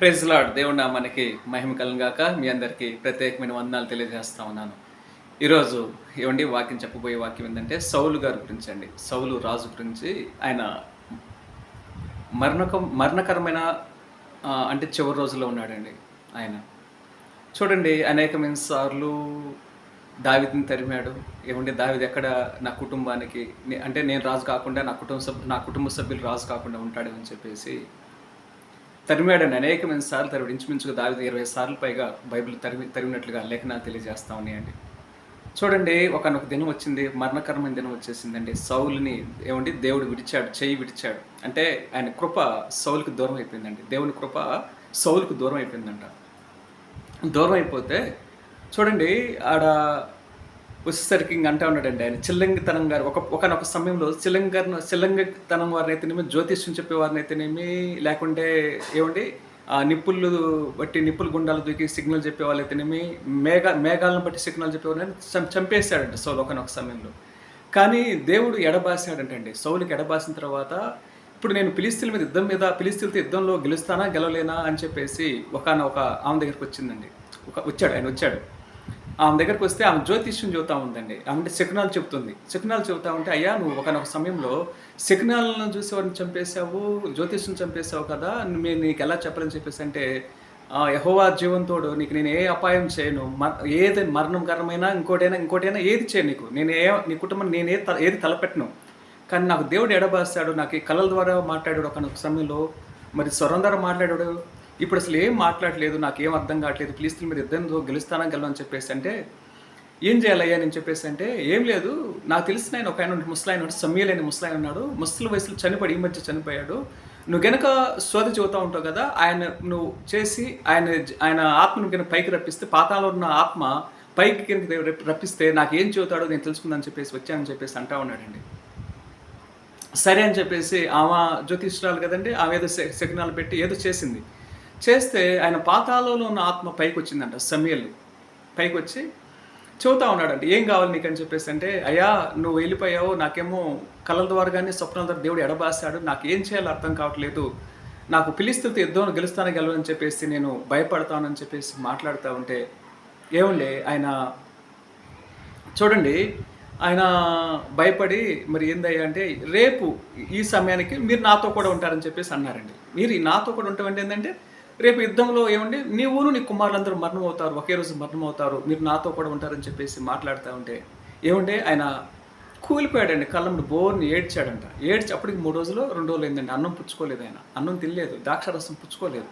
Praise lord దేవుడు మనకి మహిమ కలంగాక మీ అందరికీ ప్రత్యేకమైన వందనాలు తెలియజేస్తా ఉన్నాను. ఈరోజు ఏమండి వాక్యం చెప్పబోయే వాక్యం ఏంటంటే సౌలు గారి గురించి అండి. సౌలు రాజు గురించి ఆయన మరణకం మరణకరమైన అంటే చివరి రోజుల్లో ఉన్నాడండి ఆయన. చూడండి అనేకమైన సార్లు దావిదిని తరిమాడు. ఏమంటే దావిది ఎక్కడ నా కుటుంబానికి నే- అంటే నేను రాజు కాకుండా నా కుటుంబ సభ్యు నా కుటుంబ సభ్యులు రాజు కాకుండా ఉంటాడని చెప్పేసి తరిమాడని. అనేకమైన సార్లు తరివి ఇంచుమించుగా దావిది ఇరవై సార్లు పైగా బైబిల్ తరిమి తరిమినట్లుగా లేఖనాలు తెలియజేస్తా ఉన్నాయండి. చూడండి ఒకనొక దినం వచ్చింది మరణకరమైన దినం వచ్చేసిందండి. సౌలుని ఏమండి? దేవుడు విడిచాడు చేయి విడిచాడు. అంటే ఆయన కృప సౌలుకి దూరం అయిపోయిందండి. దేవుని కృప సౌలుకు దూరం అయిపోయిందంట. దూరం అయిపోతే చూడండి ఆడ వచ్చేసరికి ఇంక అంటా ఉన్నాడండి ఆయన. చిల్లంగితనం గారు ఒక ఒకనొక సమయంలో చిల్లంగ చిల్లంగితనం వారిని అయితేనేమి జ్యోతిష్యం చెప్పేవారిని అయితేనేమి లేకుంటే ఏమండి ఆ నిప్పులు బట్టి నిప్పులు గుండాలు దూకి సిగ్నల్ చెప్పేవాళ్ళు అయితేనేమి మేఘ మేఘాలను బట్టి సిగ్నల్ చెప్పేవాళ్ళని చం చంపేశాడంట సౌలు ఒకనొక సమయంలో. కానీ దేవుడు ఎడబాసాడంటండి. సౌలుకి ఎడబాసిన తర్వాత ఇప్పుడు నేను పిలిస్తీల మీద యుద్ధం మీద పిలిస్తీలతో యుద్ధంలో గెలుస్తానా గెలవలేనా? అని చెప్పేసి ఒక ఒక ఆమె దగ్గరికి వచ్చిందండి. ఒక వచ్చాడు ఆయన వచ్చాడు. ఆమె దగ్గరికి వస్తే ఆమె జ్యోతిష్యం చెబుతా ఉందండి. ఆమె శకునాలు చెబుతుంది. శకునాలు చెబుతా ఉంటే అయ్యా నువ్వు ఒకనొక సమయంలో శకునాలను చూసి వారిని చంపేశావు జ్యోతిష్యం చంపేశావు కదా నేను నీకు ఎలా చెప్పాలని చెప్పేసి అంటే "ఆ, జీవంతోడు నీకు నేను ఏ అపాయం చేయను. మ- మరణం మరణకరమైనా ఇంకోటైనా ఇంకోటైనా ఏది చేయను నీకు. నేను ఏ నీ కుటుంబం నేను ఏ ఏది తలపెట్టను. కానీ నాకు దేవుడు ఎడబాస్తాడు నాకు ఈ కళల ద్వారా మాట్లాడాడు ఒక సమయంలో. మరి స్వరం ద్వారా మాట్లాడాడు ఇప్పుడు అసలు ఏం మాట్లాడలేదు నాకు ఏం అర్థం కావట్లేదు ప్లీజ్ మీద ఇద్దరు గెలుస్తానని గెలవని చెప్పేసి అంటే ఏం చేయాలయ్యా నేను చెప్పేసి అంటే ఏం లేదు నాకు తెలిసిన ఆయన ఒక ఆయన ముసలాయన ఉన్నాడు సమీల్ అయిన ముసలాయన ఉన్నాడు ముసలి వయసులో చనిపోయి ఈ మధ్య చనిపోయాడు. నువ్వు గనక శోధ చెబుతూ ఉంటావు కదా ఆయన నువ్వు చేసి ఆయన ఆయన ఆత్మను కనుక పైకి రప్పిస్తే పాతాలో ఉన్న ఆత్మ పైకి కనుక రప్పిస్తే నాకు ఏం చెబుతాడో నేను తెలుసుకుందని చెప్పేసి వచ్చానని చెప్పేసి అంటా ఉన్నాడండి. సరే అని చెప్పేసి ఆమె జ్యోతిష్రాలు కదండి ఆమె ఏదో శ- పెట్టి ఏదో చేసింది. చేస్తే ఆయన పాతాళంలో ఉన్న ఆత్మ పైకి వచ్చిందంట సమీలు పైకి వచ్చి చెబుతా ఉన్నాడంట ఏం కావాలి నీకు అని చెప్పేసి? అంటే అయ్యా నువ్వు వెళ్ళిపోయావు నాకేమో కళల ద్వారా కానీ స్వప్నాల ద్వారా దేవుడు ఎడబాసాడు నాకు ఏం చేయాలో అర్థం కావట్లేదు. నాకు పిలిస్తులతో యుద్ధం గెలుస్తాను గెలవని చెప్పేసి నేను భయపడతానని చెప్పేసి మాట్లాడుతూ ఉంటే ఏముండే? ఆయన చూడండి ఆయన భయపడి మరి ఏందయ్యా? అంటే రేపు ఈ సమయానికి మీరు నాతో కూడా ఉంటారని చెప్పేసి అన్నారండి. మీరు నాతో కూడా ఉంటామంటే ఏంటంటే రేపు యుద్ధంలో ఏమండి? నీవును నీ కుమారులందరూ మరణం అవుతారు ఒకే రోజు మరణం అవుతారు మీరు నాతో కూడా ఉంటారని చెప్పేసి మాట్లాడుతూ ఉంటే ఏమంటే ఆయన కూలిపోయాడండి. కళ్ళముడు బోర్ని ఏడ్చాడంట. ఏడ్చి అప్పటికి మూడు రోజులు రెండు రోజులు అయిందండి. అన్నం పుచ్చుకోలేదు ఆయన. అన్నం తినలేదు. ద్రాక్షరసం పుచ్చుకోలేదు.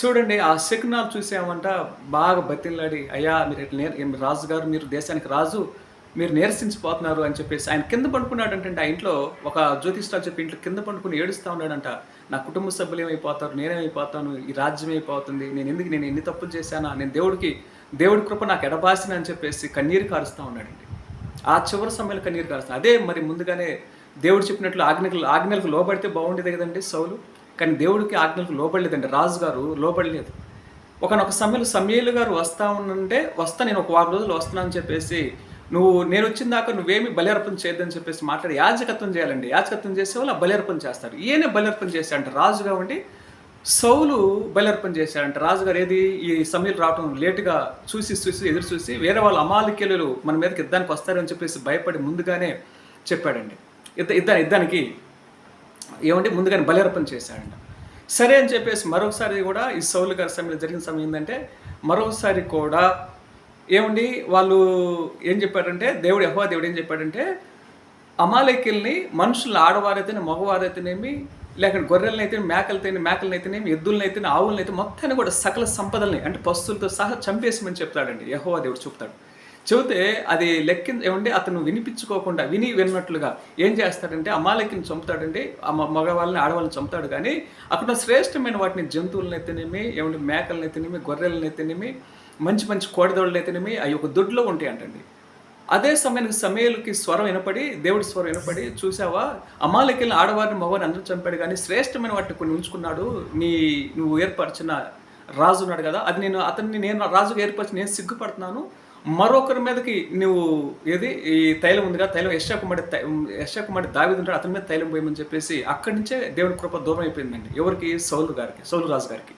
చూడండి ఆ శకునాలు చూసామంట. బాగా బతిల్లాడి అయ్యా మీరు ఇట్లా నేర్ రాజుగారు మీరు దేశానికి రాజు. మీరు నీరసించిపోతున్నారు అని చెప్పేసి ఆయన కింద పండుకున్నాడు అంటే ఆ ఇంట్లో ఒక జ్యోతిష్ఠాలు చెప్పి ఇంట్లో కింద పండుకుని ఏడుస్తూ ఉన్నాడంట. నా కుటుంబ సభ్యులు ఏమైపోతారు? నేనేమైపోతాను? ఈ రాజ్యం అయిపోతుంది నేను ఎందుకు నేను ఎన్ని తప్పులు చేశానా? నేను దేవుడికి దేవుడి కృప నాకు ఎడబాసిన అని చెప్పేసి కన్నీరు కారుస్తూ ఉన్నాడండి. ఆ చివరి సమయంలో కన్నీరు కారుస్తాను అదే మరి ముందుగానే దేవుడు చెప్పినట్లు ఆజ్ఞలకు ఆజ్ఞలకు లోబడితే బాగుండేది కదండి సౌలు? కానీ దేవుడికి ఆజ్ఞలకు లోబడలేదండి. రాజు గారు లోబడలేదు. ఒకనొక సమయంలో సమయలు గారు వస్తా ఉంటే వస్తా నేను ఒక వారం రోజులు వస్తున్నా అని చెప్పేసి నువ్వు నేను వచ్చిన దాకా నువ్వేమి బలిర్పణ చేయొద్దని చెప్పేసి మాట్లాడి యాజకత్వం చేయాలండి. యాజకత్వం చేసే వాళ్ళు బలిర్పణ చేస్తారు. ఈయనే బలిర్పణ చేశాడంట. రాజుగా ఉండి సౌలు బలిర్పణ చేశాడంట. రాజుగారు ఏది ఈ సమీలు రావడం లేటుగా చూసి చూసి ఎదురు చూసి వేరే వాళ్ళ అమాలిక్యులు మన మీదకి యుద్ధానికి వస్తారని చెప్పేసి భయపడి ముందుగానే చెప్పాడండి. ఇద్ద ఇద్ద ఇద్దానికి ఏమంటే ముందుగానే బలిర్పణ చేశాడంట. సరే అని చెప్పేసి మరొకసారి కూడా ఈ సౌలు గారి సమయంలో జరిగిన సమయం ఏంటంటే మరొకసారి కూడా ఏమండి వాళ్ళు ఏం చెప్పారంటే దేవుడు యహోవా దేవుడు ఏం చెప్పాడంటే అమాలేకిల్ని మనుషులు ఆడవారైతేనే మగవారైతేనేమి లేక గొర్రెలను అయితే మేకలతోనే మేకలను అయితేనేమి ఆవులను అయితే మొత్తాన్ని కూడా సకల సంపదల్ని అంటే పస్తులతో సహా చంపేసమని చెప్తాడండి. యహోవా దేవుడు చెప్తాడు. చెబితే అది లెక్కి ఏమంటే అతను వినిపించుకోకుండా విని విన్నట్లుగా ఏం చేస్తాడంటే అమాలకిని చంపుతాడండి. ఆ మగవాళ్ళని ఆడవాళ్ళని చంపుతాడు. కానీ అక్కడ శ్రేష్టమైన వాటిని జంతువులను అయితేనేమి ఏమంటే మేకలను గొర్రెలనైతేనేమి గొర్రెలను మంచి మంచి కోడిదోళ్ళని అయితేనేమి అవి ఒక దొడ్లో ఉంటాయి అంటండి అదే సమయానికి సమయాలకి స్వరం వినపడి దేవుడి స్వరం వినపడి చూసావా? అమాలకెళ్ళిన ఆడవారిని మగవారిని అందరూ చంపాడు. కానీ శ్రేష్టమైన వాటిని కొన్ని ఉంచుకున్నాడు నీ నువ్వు ఏర్పరిచిన రాజు ఉన్నాడు కదా అది నేను అతన్ని నేను రాజుగా ఏర్పరిచి నేను సిగ్గుపడుతున్నాను. మరొకరి మీదకి నువ్వు ఏది? ఈ తైలం ఉందిగా తైలం యశాకుమారి యశాకుమారి యశా దావిది ఉంటాడు అతని మీద తైలం పోయమని చెప్పేసి అక్కడి నుంచే దేవుడి కృప దూరం అయిపోయిందండి. ఎవరికి? సౌలు గారికి సౌలు రాజు గారికి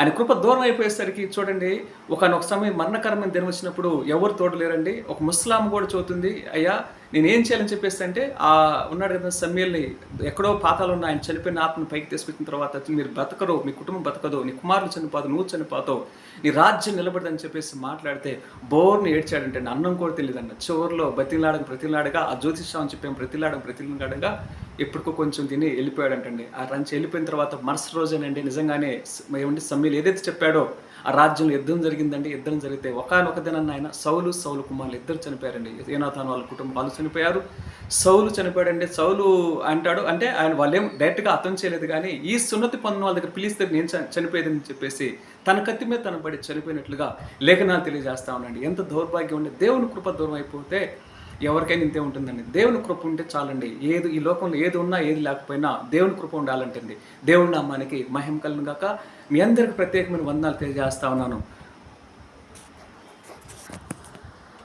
ఆయన కృప దూరం అయిపోయేసరికి చూడండి ఒకనొక సమయం మరణకరమైన దినం వచ్చినప్పుడు ఎవరు తోడలేరండి ఒక ముస్లాం కూడా చూతుంది అయ్యా నేనేం చేయాలని చెప్పేసి అంటే ఆ ఉన్నాడు కదా సమ్యల్ని ఎక్కడో పాతాలు ఉన్న ఆయన చనిపోయిన ఆత్మను పైకి తీసుకొచ్చిన తర్వాత మీరు బతకరు మీ కుటుంబం బతకదు నీ కుమారులు చనిపోదు నువ్వు చనిపోతావు నీ రాజ్యం నిలబడదని చెప్పేసి మాట్లాడితే బోర్ని ఏడ్చాడంటే అన్నం కూడా తెలియదన్న చివరిలో బతిలాడక ప్రతిలాడగా ఆ జ్యోతిష్యం అని చెప్పాం ప్రతిలాడక ప్రతిలాడగా ఎప్పటికో కొంచెం తిని వెళ్ళిపోయాడంటండి. ఆ రంచి వెళ్ళిపోయిన తర్వాత మరుసటి రోజేనండి నిజంగానే ఏమంటే ఏమండి ఏదైతే చెప్పాడో ఆ రాజ్యంలో యుద్ధం జరిగిందండి యుద్ధం జరిగితే ఒకనొక దినాన్న ఆయన సౌలు సౌలు కుమారులు ఇద్దరు చనిపోయారండి. ఏనాథాన్ వాళ్ళ కుటుంబాలు చనిపోయారు. సౌలు చనిపోయాడండి. సౌలు అంటాడు అంటే ఆయన వాళ్ళేం డైరెక్ట్గా అర్థం చేయలేదు కానీ ఈ సున్నతి పన్ను వాళ్ళ దగ్గర పిలిస్తే నేను చ- చనిపోయేదని చెప్పేసి తన కత్తి మీద తన పడి చనిపోయినట్లుగా లేఖనాలు తెలియజేస్తా ఉండండి ఎంత దౌర్భాగ్యం ఉండే దేవుని కృప దూరం అయిపోతే ఎవరికైనా ఇంతే ఉంటుందండి. దేవుని కృప ఉంటే చాలండి. ఏది ఈ లోకంలో ఏది ఉన్నా ఏది లేకపోయినా దేవుని కృప ఉండాలంటండి. దేవుని నామానికి మహిమ కలను గాక. మీ అందరికి ప్రత్యేకమైన వందనాలు తెలియజేస్తా ఉన్నాను.